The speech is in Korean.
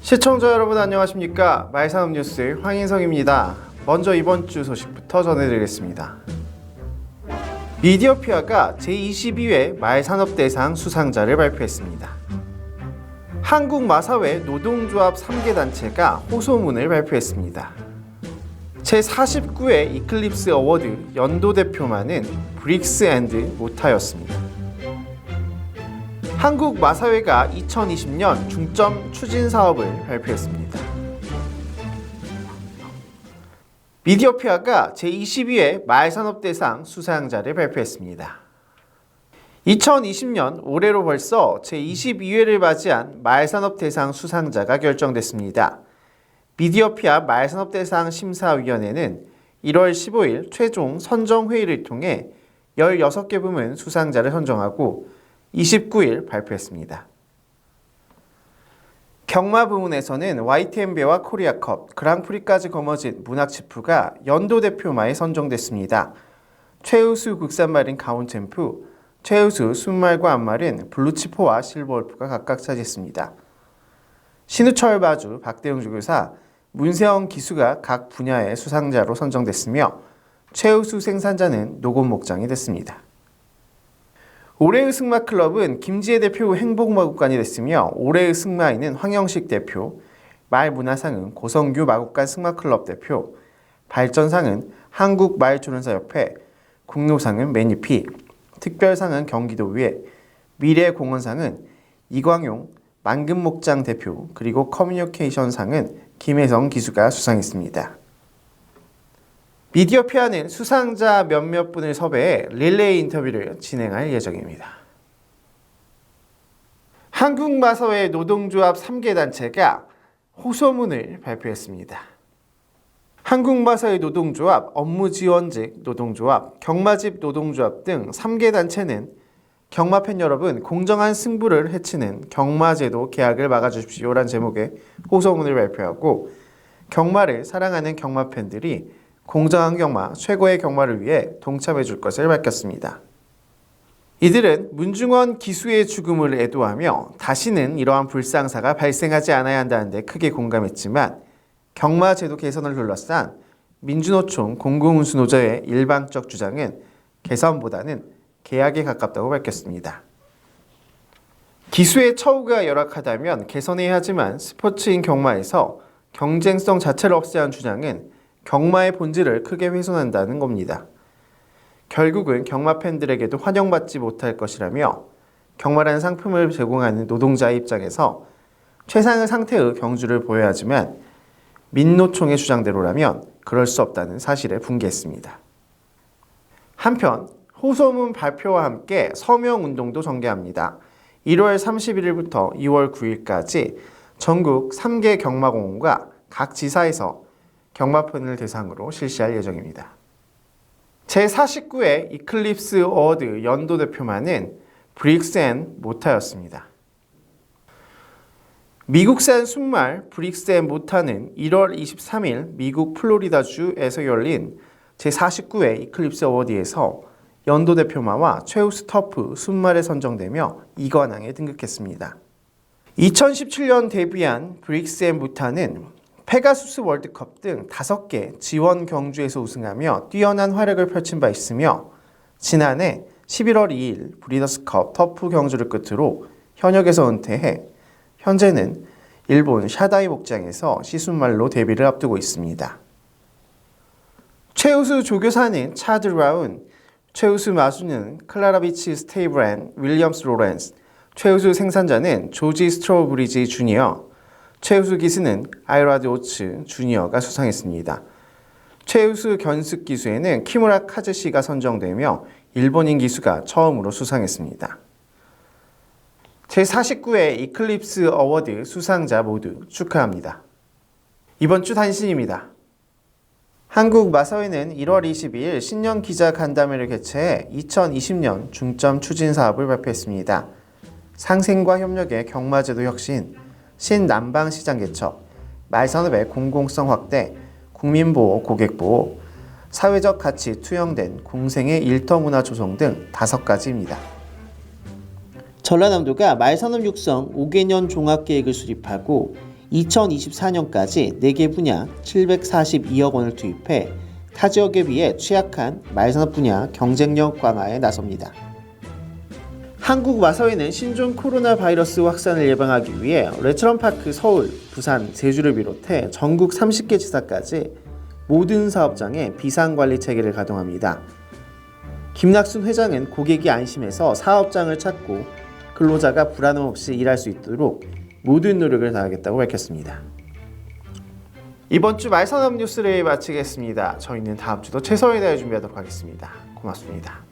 시청자 여러분 안녕하십니까 말산업 뉴스 황인성입니다. 먼저 이번 주 소식부터 전해드리겠습니다. 미디어피아가 제22회 말산업대상 수상자를 발표했습니다. 한국마사회 노동조합 3개 단체가 호소문을 발표했습니다. 제49회 이클립스 어워드 연도 대표만은 브릭스 앤드 모타였습니다. 한국 마사회가 2020년 중점 추진 사업을 발표했습니다. 미디어피아가 제22회 말산업대상 수상자를 발표했습니다. 2020년 올해로 벌써 제22회를 맞이한 말산업대상 수상자가 결정됐습니다. 미디어피아 말산업대상 심사위원회는 1월 15일 최종 선정회의를 통해 16개 부문 수상자를 선정하고 29일 발표했습니다. 경마 부문에서는 YTN배와 코리아컵, 그랑프리까지 거머쥔 문학치프가 연도 대표마에 선정됐습니다. 최우수 국산말인 가온챔프, 최우수 순말과 안말은 블루치포와 실버월프가 각각 차지했습니다. 신우철 바주, 박대웅 주교사, 문세영 기수가 각 분야의 수상자로 선정됐으며 최우수 생산자는 노곤 목장이 됐습니다. 올해의 승마 클럽은 김지혜 대표 행복마국관이 됐으며 올해의 승마인은 황영식 대표, 말문화상은 고성규 마국관 승마클럽 대표, 발전상은 한국말조련사협회, 국노상은 매니피, 특별상은 경기도의회, 미래공원상은 이광용 만금목장 대표, 그리고 커뮤니케이션상은 김혜성 기수가 수상했습니다. 미디어피아는 수상자 몇몇 분을 섭외해 릴레이 인터뷰를 진행할 예정입니다. 한국마사회 노동조합 3개 단체가 호소문을 발표했습니다. 한국마사회 노동조합, 업무지원직 노동조합, 경마집 노동조합 등 3개 단체는 경마팬 여러분 공정한 승부를 해치는 경마제도 계약을 막아주십시오란 제목의 호소문을 발표하고 경마를 사랑하는 경마팬들이 공정한 경마, 최고의 경마를 위해 동참해 줄 것을 밝혔습니다. 이들은 문중원 기수의 죽음을 애도하며 다시는 이러한 불상사가 발생하지 않아야 한다는데 크게 공감했지만 경마 제도 개선을 둘러싼 민주노총 공공운수노조의 일방적 주장은 개선보다는 계약에 가깝다고 밝혔습니다. 기수의 처우가 열악하다면 개선해야 하지만 스포츠인 경마에서 경쟁성 자체를 없애한 주장은 경마의 본질을 크게 훼손한다는 겁니다. 결국은 경마 팬들에게도 환영받지 못할 것이라며 경마라는 상품을 제공하는 노동자의 입장에서 최상의 상태의 경주를 보여야 하지만 민노총의 주장대로라면 그럴 수 없다는 사실에 분개했습니다. 한편 호소문 발표와 함께 서명 운동도 전개합니다. 1월 31일부터 2월 9일까지 전국 3개 경마공원과 각 지사에서 경마편을 대상으로 실시할 예정입니다. 제49회 이클립스 어워드 연도 대표만은 브릭스 앤 모타였습니다. 미국산 순말 브릭스 앤 모타는 1월 23일 미국 플로리다주에서 열린 제49회 이클립스 어워드에서 연도 대표마와 최우수 터프 순말에 선정되며 2관왕에 등극했습니다. 2017년 데뷔한 브릭스 앤 모타는 페가수스 월드컵 등 5개 지원 경주에서 우승하며 뛰어난 활약을 펼친 바 있으며 지난해 11월 2일 브리더스컵 터프 경주를 끝으로 현역에서 은퇴해 현재는 일본 샤다이 목장에서 시순말로 데뷔를 앞두고 있습니다. 최우수 조교사는 차드 라운, 최우수 마수는 클라라비치 스테이브랜 윌리엄스 로렌스, 최우수 생산자는 조지 스트로브리지 주니어, 최우수 기수는 아이라드 오츠 주니어가 수상했습니다. 최우수 견습 기수에는 키무라 카즈시가 선정되며 일본인 기수가 처음으로 수상했습니다. 제49회 이클립스 어워드 수상자 모두 축하합니다. 이번 주 단신입니다. 한국 마사회는 1월 22일 신년 기자 간담회를 개최해 2020년 중점 추진 사업을 발표했습니다. 상생과 협력의 경마제도 혁신, 신남방 시장 개척, 말산업의 공공성 확대, 국민보호, 고객보호, 사회적 가치 투영된 공생의 일터 문화 조성 등 다섯 가지입니다. 전라남도가 말산업 육성 5개년 종합계획을 수립하고 2024년까지 4개 분야 742억 원을 투입해 타 지역에 비해 취약한 말산업 분야 경쟁력 강화에 나섭니다. 한국 마사회는 신종 코로나 바이러스 확산을 예방하기 위해 레처럼파크 서울, 부산, 제주를 비롯해 전국 30개 지사까지 모든 사업장에 비상관리 체계를 가동합니다. 김낙순 회장은 고객이 안심해서 사업장을 찾고 근로자가 불안함 없이 일할 수 있도록 모든 노력을 다하겠다고 밝혔습니다. 이번 주 말산업 뉴스를 마치겠습니다. 저희는 다음 주도 최선을 다해 준비하도록 하겠습니다. 고맙습니다.